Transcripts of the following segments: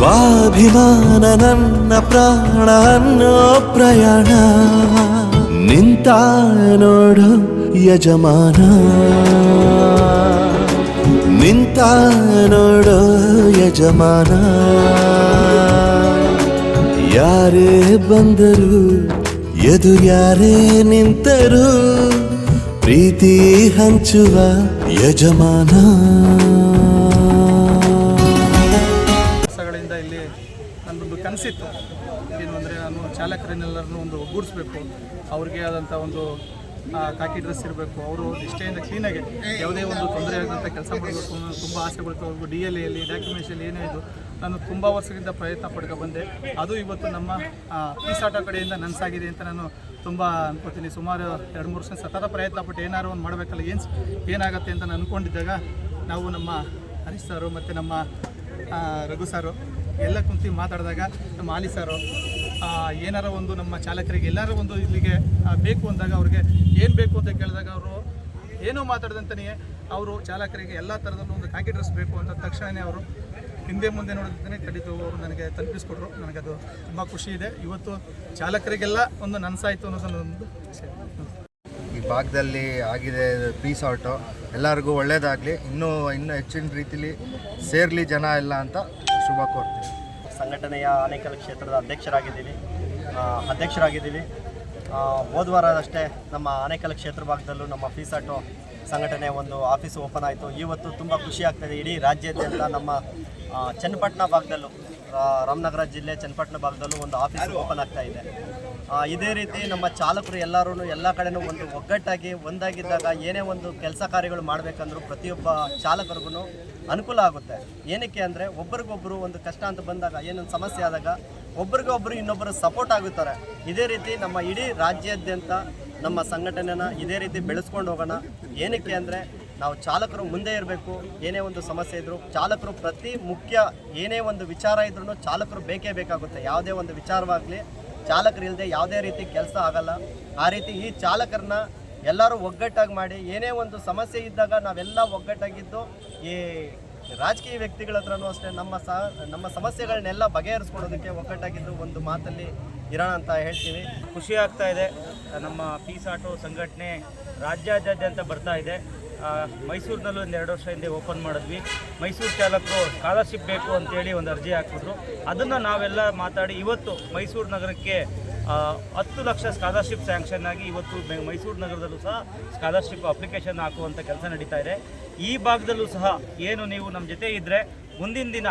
ಸ್ವಾಭಿಮಾನ ನನ್ನ ಪ್ರಾಣ ಅನ್ನೋ ಪ್ರಯಾಣ. ನಿಂತ ನೋಡು ಯಜಮಾನ. ನಿಂತ ನೋಡು ಯಜಮಾನ. ಯಾರೇ ಬಂದರು, ಎದು ಯಾರೇ ನಿಂತರು, ಪ್ರೀತಿ ಹಂಚುವ ಯಜಮಾನ. ಚಾಲಕರನ್ನೆಲ್ಲರನ್ನೂ ಒಂದು ಒಗ್ಗೂಡಿಸ್ಬೇಕು. ಅವ್ರಿಗೆ ಆದಂಥ ಒಂದು ಕಾಕಿ ಡ್ರೆಸ್ ಇರಬೇಕು. ಅವರು ನಿಷ್ಠೆಯಿಂದ ಕ್ಲೀನಾಗಿ ಯಾವುದೇ ಒಂದು ತೊಂದರೆ ಆಗದಂಥ ಕೆಲಸ ಮಾಡಬೇಕು ಅನ್ನೋ ತುಂಬ ಆಸೆ ಬರುತ್ತೆ. ಅವ್ರಿಗೂ ಡಿ ಎಲ್ ಎಲ್ಲಿ ಡಾಕ್ಯುಮೆಂಟ್ಸಲ್ಲಿ ಏನೇ ಇದು ನಾನು ತುಂಬ ವರ್ಷದಿಂದ ಪ್ರಯತ್ನ ಪಡ್ಕೊ ಬಂದೆ. ಅದು ಇವತ್ತು ನಮ್ಮ ಪೀಸಾಟ ಕಡೆಯಿಂದ ನನಸಾಗಿದೆ ಅಂತ ನಾನು ತುಂಬ ಅನ್ಕೊತೀನಿ. ಸುಮಾರು ಎರಡು, ಮೂರು ವರ್ಷ ಸತತ ಪ್ರಯತ್ನ ಪಟ್ಟು ಏನಾದ್ರು ಒಂದು ಮಾಡಬೇಕಲ್ಲ ಏನು ಏನಾಗುತ್ತೆ ಅಂತ ನಾನು ಅಂದ್ಕೊಂಡಿದ್ದಾಗ ನಾವು ನಮ್ಮ ಹರೀಶ್ ಸಾರು ಮತ್ತು ನಮ್ಮ ರಘು ಸಾರು ಎಲ್ಲ ಕುಂತು ಮಾತಾಡಿದಾಗ ನಮ್ಮ ಆಲಿ ಸಾರು ಏನಾರ ಒಂದು ನಮ್ಮ ಚಾಲಕರಿಗೆ ಎಲ್ಲರೂ ಒಂದು ಇಲ್ಲಿಗೆ ಬೇಕು ಅಂದಾಗ ಅವ್ರಿಗೆ ಏನು ಬೇಕು ಅಂತ ಕೇಳಿದಾಗ ಅವರು ಏನೂ ಮಾತಾಡ್ದಂತನೇ ಅವರು ಚಾಲಕರಿಗೆ ಎಲ್ಲ ಥರದಲ್ಲೂ ಒಂದು ಕಾಕಿ ಡ್ರೆಸ್ ಬೇಕು ಅಂತ ತಕ್ಷಣವೇ ಅವರು ಹಿಂದೆ ಮುಂದೆ ನೋಡಿದ್ರೆ ಖಂಡಿತ ಅವರು ನನಗೆ ತಲುಪಿಸ್ಕೊಟ್ರು. ನನಗದು ತುಂಬ ಖುಷಿ ಇದೆ. ಇವತ್ತು ಚಾಲಕರಿಗೆಲ್ಲ ಒಂದು ನನಸಾಯಿತು ವಿಷಯ. ಈ ಭಾಗದಲ್ಲಿ ಆಗಿದೆ ಪೀಸ್ ಔಟು. ಎಲ್ಲರಿಗೂ ಒಳ್ಳೆಯದಾಗಲಿ ಇನ್ನೂ ಇನ್ನೂ ಹೆಚ್ಚಿನ ರೀತಿಲಿ ಸೇರಲಿ ಜನ ಎಲ್ಲ ಅಂತ ಶುಭ ಕೋರ್ತೀನಿ. ಸಂಘಟನೆಯ ಆನೇಕಲ್ ಕ್ಷೇತ್ರದ ಅಧ್ಯಕ್ಷರಾಗಿದ್ದೀವಿ. ಅಧ್ಯಕ್ಷರಾಗಿದ್ದೀವಿ. ಹೋದ ವಾರದಷ್ಟೇ ನಮ್ಮ ಆನೇಕಲ್ ಕ್ಷೇತ್ರ ಭಾಗದಲ್ಲೂ ನಮ್ಮ ಫೀಸಾಟೋ ಸಂಘಟನೆ ಒಂದು ಆಫೀಸ್ ಓಪನ್ ಆಯಿತು. ಇವತ್ತು ತುಂಬ ಖುಷಿ ಆಗ್ತಾಯಿದೆ ಇಡೀ ರಾಜ್ಯಾದ್ಯಂತ ನಮ್ಮ ಚನ್ನಪಟ್ಟಣ ಭಾಗದಲ್ಲೂ ರಾಮನಗರ ಜಿಲ್ಲೆ ಚನ್ನಪಟ್ಟಣ ಭಾಗದಲ್ಲೂ ಒಂದು ಆಫೀಸ್ ಓಪನ್ ಆಗ್ತಾ ಇದೆ. ಇದೇ ರೀತಿ ನಮ್ಮ ಚಾಲಕರು ಎಲ್ಲರೂ ಎಲ್ಲ ಕಡೆನೂ ಒಂದು ಒಗ್ಗಟ್ಟಾಗಿ, ಒಂದಾಗಿದ್ದಾಗ ಏನೇ ಒಂದು ಕೆಲಸ ಕಾರ್ಯಗಳು ಮಾಡಬೇಕಂದ್ರೂ ಪ್ರತಿಯೊಬ್ಬ ಚಾಲಕರಿಗೂ ಅನುಕೂಲ ಆಗುತ್ತೆ. ಏನಕ್ಕೆ ಅಂದರೆ ಒಬ್ರಿಗೊಬ್ಬರು ಒಂದು ಕಷ್ಟ ಅಂತ ಬಂದಾಗ, ಏನೊಂದು ಸಮಸ್ಯೆ ಆದಾಗ ಒಬ್ರಿಗೊಬ್ಬರು ಇನ್ನೊಬ್ಬರು ಸಪೋರ್ಟ್ ಆಗುತ್ತಾರೆ. ಇದೇ ರೀತಿ ನಮ್ಮ ಇಡೀ ರಾಜ್ಯಾದ್ಯಂತ ನಮ್ಮ ಸಂಘಟನೆನ ಇದೇ ರೀತಿ ಬೆಳೆಸ್ಕೊಂಡು ಹೋಗೋಣ. ಏನಕ್ಕೆ ಅಂದರೆ ನಾವು ಚಾಲಕರು ಮುಂದೆ ಇರಬೇಕು, ಏನೇ ಒಂದು ಸಮಸ್ಯೆ ಇದ್ದರೂ ಚಾಲಕರು ಪ್ರತಿ ಮುಖ್ಯ ಏನೇ ಒಂದು ವಿಚಾರ ಇದ್ರೂ ಚಾಲಕರು ಬೇಕೇ ಬೇಕಾಗುತ್ತೆ. ಯಾವುದೇ ಒಂದು ವಿಚಾರವಾಗಲಿ ಚಾಲಕರು ಇಲ್ಲದೆ ಯಾವುದೇ ರೀತಿ ಕೆಲಸ ಆಗಲ್ಲ. ಆ ರೀತಿ ಈ ಚಾಲಕರನ್ನ ಎಲ್ಲರೂ ಒಗ್ಗಟ್ಟಾಗಿ ಮಾಡಿ, ಏನೇ ಒಂದು ಸಮಸ್ಯೆ ಇದ್ದಾಗ ನಾವೆಲ್ಲ ಒಗ್ಗಟ್ಟಾಗಿದ್ದು ಈ ರಾಜಕೀಯ ವ್ಯಕ್ತಿಗಳ ಹತ್ರನೂ ಅಷ್ಟೇ, ನಮ್ಮ ಸ, ನಮ್ಮ ಸಮಸ್ಯೆಗಳನ್ನೆಲ್ಲ ಬಗೆಹರಿಸ್ಕೊಡೋದಕ್ಕೆ ಒಗ್ಗಟ್ಟಾಗಿದ್ದು ಒಂದು ಮಾತಲ್ಲಿ ಇರೋಣ ಅಂತ ಹೇಳ್ತೀವಿ. ಖುಷಿ ಆಗ್ತಾ ಇದೆ. ನಮ್ಮ ಪೀಸ್ ಆಟೋ ಸಂಘಟನೆ ರಾಜ್ಯಾದ್ಯಂತ ಬರ್ತಾ ಇದೆ. ಮೈಸೂರಿನಲ್ಲೂ ಒಂದು ಎರಡು ವರ್ಷ ಹಿಂದೆ ಓಪನ್ ಮಾಡಿದ್ವಿ. ಮೈಸೂರು ಚಾಲಕರು ಸ್ಕಾಲರ್ಶಿಪ್ ಬೇಕು ಅಂತೇಳಿ ಒಂದು ಅರ್ಜಿ ಹಾಕಿದ್ರು ಅದನ್ನು ನಾವೆಲ್ಲ ಮಾತಾಡಿ ಇವತ್ತು ಮೈಸೂರು ನಗರಕ್ಕೆ ಹತ್ತು ಲಕ್ಷ ಸ್ಕಾಲರ್ಶಿಪ್ ಸ್ಯಾಂಕ್ಷನ್ ಆಗಿ ಇವತ್ತು ಮೈಸೂರು ನಗರದಲ್ಲೂ ಸಹ ಸ್ಕಾಲರ್ಶಿಪ್ ಅಪ್ಲಿಕೇಶನ್ ಹಾಕುವಂಥ ಕೆಲಸ ನಡೀತಾ ಇದೆ. ಈ ಭಾಗದಲ್ಲೂ ಸಹ ಏನು ನೀವು ನಮ್ಮ ಜೊತೆ ಇದ್ದರೆ ಮುಂದಿನ ದಿನ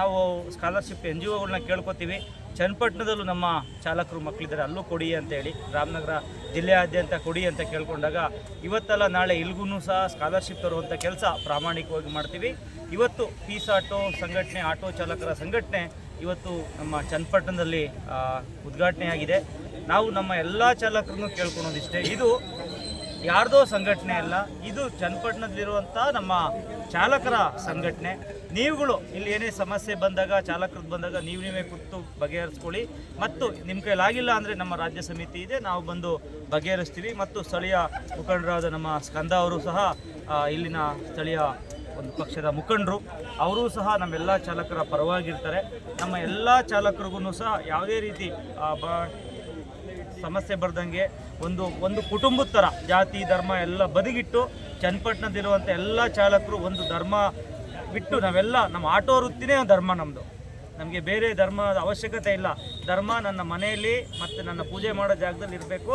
ನಾವು ಸ್ಕಾಲರ್ಶಿಪ್ ಎನ್ ಜಿ ಒಗಳನ್ನ ಕೇಳ್ಕೊತೀವಿ. ಚನ್ನಪಟ್ಟಣದಲ್ಲೂ ನಮ್ಮ ಚಾಲಕರು ಮಕ್ಕಳಿದ್ದಾರೆ. ಅಲ್ಲೂ ಕೊಡಿ ಅಂತೇಳಿ ರಾಮನಗರ ಜಿಲ್ಲೆಯಾದ್ಯಂತ ಕೊಡಿ ಅಂತ ಕೇಳ್ಕೊಂಡಾಗ, ಇವತ್ತಲ್ಲ ನಾಳೆ ಇಲ್ಗೂ ಸಹ ಸ್ಕಾಲರ್ಶಿಪ್ ತರುವಂಥ ಕೆಲಸ ಪ್ರಾಮಾಣಿಕವಾಗಿ ಮಾಡ್ತೀವಿ. ಇವತ್ತು ಪೀಸ್ ಆಟೋ ಸಂಘಟನೆ, ಆಟೋ ಚಾಲಕರ ಸಂಘಟನೆ ಇವತ್ತು ನಮ್ಮ ಚನ್ನಪಟ್ಟಣದಲ್ಲಿ ಉದ್ಘಾಟನೆಯಾಗಿದೆ. ನಾವು ನಮ್ಮ ಎಲ್ಲ ಚಾಲಕರನ್ನು ಕೇಳ್ಕೊಳೋದಿಷ್ಟೇ. ಇದು ಯಾರ್ದೋ ಸಂಘಟನೆ ಅಲ್ಲ, ಇದು ಚನ್ನಪಟ್ಟಣದಲ್ಲಿರುವಂಥ ನಮ್ಮ ಚಾಲಕರ ಸಂಘಟನೆ. ನೀವುಗಳು ಇಲ್ಲಿ ಏನೇ ಸಮಸ್ಯೆ ಬಂದಾಗ ಚಾಲಕರದ್ದು ಬಂದಾಗ ನೀವು ನೀವೇ ಕೂತು ಬಗೆಹರಿಸ್ಕೊಳ್ಳಿ. ಮತ್ತು ನಿಮ್ಮ ಕೈಲಾಗಿಲ್ಲ ಅಂದರೆ ನಮ್ಮ ರಾಜ್ಯ ಸಮಿತಿ ಇದೆ, ನಾವು ಬಂದು ಬಗೆಹರಿಸ್ತೀವಿ. ಮತ್ತು ಸ್ಥಳೀಯ ಮುಖಂಡರಾದ ನಮ್ಮ ಸ್ಕಂದ ಅವರು ಸಹ ಇಲ್ಲಿನ ಸ್ಥಳೀಯ ಒಂದು ಪಕ್ಷದ ಮುಖಂಡರು. ಅವರೂ ಸಹ ನಮ್ಮೆಲ್ಲ ಚಾಲಕರ ಪರವಾಗಿರ್ತಾರೆ. ನಮ್ಮ ಎಲ್ಲ ಚಾಲಕರಿಗೂ ಸಹ ಯಾವುದೇ ರೀತಿ ಸಮಸ್ಯೆ ಬರ್ದಂಗೆ ಒಂದು ಒಂದು ಕುಟುಂಬದ ಥರ, ಜಾತಿ, ಧರ್ಮ ಎಲ್ಲ ಬದಿಗಿಟ್ಟು ಚನ್ನಪಟ್ಟಣದಲ್ಲಿರುವಂಥ ಎಲ್ಲ ಚಾಲಕರು ಒಂದು ಧರ್ಮ ಬಿಟ್ಟು ನಾವೆಲ್ಲ ನಮ್ಮ ಆಟೋ ವೃತ್ತಿನೇ ಧರ್ಮ ನಮ್ಮದು ನಮಗೆ ಬೇರೆ ಧರ್ಮದ ಅವಶ್ಯಕತೆ ಇಲ್ಲ. ಧರ್ಮ ನನ್ನ ಮನೆಯಲ್ಲಿ ಮತ್ತು ನನ್ನ ಪೂಜೆ ಮಾಡೋ ಜಾಗದಲ್ಲಿ ಇರಬೇಕು.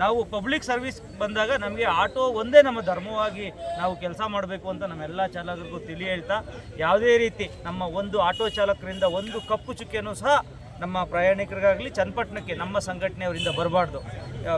ನಾವು ಪಬ್ಲಿಕ್ ಸರ್ವಿಸ್ ಬಂದಾಗ ನಮಗೆ ಆಟೋ ಒಂದೇ ನಮ್ಮ ಧರ್ಮವಾಗಿ ನಾವು ಕೆಲಸ ಮಾಡಬೇಕು ಅಂತ ನಮ್ಮೆಲ್ಲ ಚಾಲಕರಿಗೂ ತಿಳಿ ಹೇಳ್ತಾ, ಯಾವುದೇ ರೀತಿ ನಮ್ಮ ಒಂದು ಆಟೋ ಚಾಲಕರಿಂದ ಒಂದು ಕಪ್ಪು ಚುಕ್ಕೆನೂ ಸಹ ನಮ್ಮ ಪ್ರಯಾಣಿಕರಿಗಾಗಲಿ ಚನ್ನಪಟ್ಟಣಕ್ಕೆ, ನಮ್ಮ ಸಂಘಟನೆಯವರಿಂದ ಬರಬಾರ್ದು.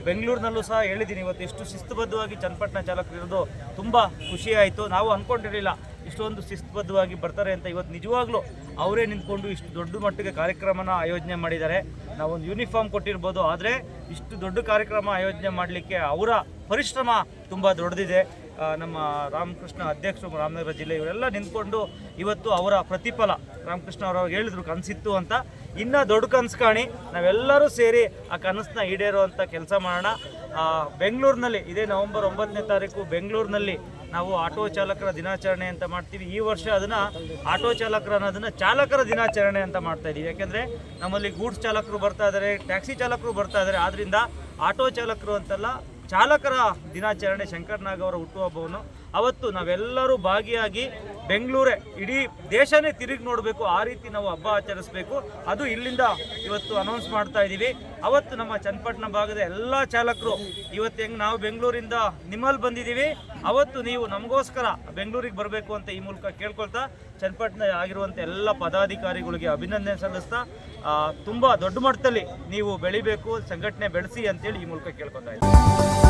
ಬೆಂಗಳೂರಿನಲ್ಲೂ ಸಹ ಹೇಳಿದ್ದೀನಿ, ಇವತ್ತು ಎಷ್ಟು ಶಿಸ್ತುಬದ್ಧವಾಗಿ ಚನ್ನಪಟ್ಟಣ ಚಾಲಕರಿರೋದು ತುಂಬ ಖುಷಿಯಾಯಿತು ನಾವು ಅಂದ್ಕೊಂಡಿರಲಿಲ್ಲ ಇಷ್ಟೊಂದು ಶಿಸ್ತುಬದ್ಧವಾಗಿ ಬರ್ತಾರೆ ಅಂತ ಇವತ್ತು ನಿಜವಾಗ್ಲೂ ಅವರೇ ನಿಂತ್ಕೊಂಡು ಇಷ್ಟು ದೊಡ್ಡ ಮಟ್ಟಿಗೆ ಕಾರ್ಯಕ್ರಮನ ಆಯೋಜನೆ ಮಾಡಿದ್ದಾರೆ. ನಾವೊಂದು ಯೂನಿಫಾರ್ಮ್ ಕೊಟ್ಟಿರ್ಬೋದು, ಆದರೆ ಇಷ್ಟು ದೊಡ್ಡ ಕಾರ್ಯಕ್ರಮ ಆಯೋಜನೆ ಮಾಡಲಿಕ್ಕೆ ಅವರ ಪರಿಶ್ರಮ ತುಂಬ ದೊಡ್ಡದಿದೆ. ನಮ್ಮ ರಾಮಕೃಷ್ಣ ಅಧ್ಯಕ್ಷರು, ರಾಮನಗರ ಜಿಲ್ಲೆ ಇವರೆಲ್ಲ ನಿಂತ್ಕೊಂಡು ಇವತ್ತು ಅವರ ಪ್ರತಿಫಲ ರಾಮಕೃಷ್ಣ ಅವರು ಹೇಳಿದ್ರು, ಕನಸಿತ್ತು ಅಂತ. ಇನ್ನೂ ದೊಡ್ಡ ಕನಸು ಕಾಣಿ, ನಾವೆಲ್ಲರೂ ಸೇರಿ ಆ ಕನಸನ್ನ ಈಡೇರುವಂಥ ಕೆಲಸ ಮಾಡೋಣ. ಬೆಂಗಳೂರಿನಲ್ಲಿ, ಇದೇ ನವೆಂಬರ್ ಒಂಬತ್ತನೇ ತಾರೀಕು ಬೆಂಗಳೂರಿನಲ್ಲಿ ನಾವು ಆಟೋ ಚಾಲಕರ ದಿನಾಚರಣೆ ಅಂತ ಮಾಡ್ತೀವಿ. ಈ ವರ್ಷ ಅದನ್ನು ಆಟೋ ಚಾಲಕರ ಅನ್ನೋದನ್ನು ಚಾಲಕರ ದಿನಾಚರಣೆ ಅಂತ ಮಾಡ್ತಾ ಇದ್ದೀವಿ ಯಾಕೆಂದರೆ ನಮ್ಮಲ್ಲಿ ಗೂಡ್ಸ್ ಚಾಲಕರು ಬರ್ತಾ ಇದ್ದಾರೆ ಟ್ಯಾಕ್ಸಿ ಚಾಲಕರು ಬರ್ತಾ ಇದ್ದಾರೆ ಆದ್ದರಿಂದ ಆಟೋ ಚಾಲಕರು ಅಂತಲ್ಲ ಚಾಲಕರ ದಿನಾಚರಣೆ ಶಂಕರ್ನಾಗ್ ಅವರ ಹುಟ್ಟುಹಬ್ಬವನ್ನು ಅವತ್ತು ನಾವೆಲ್ಲರೂ ಭಾಗಿಯಾಗಿ ಬೆಂಗಳೂರೇ, ಇಡೀ ದೇಶನೇ ತಿರುಗಿ ನೋಡಬೇಕು, ಆ ರೀತಿ ನಾವು ಹಬ್ಬ ಆಚರಿಸಬೇಕು. ಅದು ಇಲ್ಲಿಂದ ಇವತ್ತು ಅನೌನ್ಸ್ ಮಾಡ್ತಾ ಇದ್ದೀವಿ ಅವತ್ತು ನಮ್ಮ ಚನ್ನಪಟ್ಟಣ ಭಾಗದ ಎಲ್ಲ ಚಾಲಕರು, ಇವತ್ತು ಹೆಂಗೆ ನಾವು ಬೆಂಗಳೂರಿಂದ ನಿಮ್ಮಲ್ಲಿ ಬಂದಿದ್ದೀವಿ ಅವತ್ತು ನೀವು ನಮಗೋಸ್ಕರ ಬೆಂಗಳೂರಿಗೆ ಬರಬೇಕು ಅಂತ ಈ ಮೂಲಕ ಕೇಳ್ಕೊಳ್ತಾ, ಚನ್ನಪಟ್ಟಣ ಆಗಿರುವಂಥ ಎಲ್ಲ ಪದಾಧಿಕಾರಿಗಳಿಗೆ ಅಭಿನಂದನೆ ಸಲ್ಲಿಸ್ತಾ ತುಂಬ ದೊಡ್ಡ ಮಟ್ಟದಲ್ಲಿ ನೀವು ಬೆಳಿಬೇಕು, ಸಂಘಟನೆ ಬೆಳೆಸಿ ಅಂತೇಳಿ ಈ ಮೂಲಕ ಕೇಳ್ಕೊತಾ ಇದ್ದೀನಿ.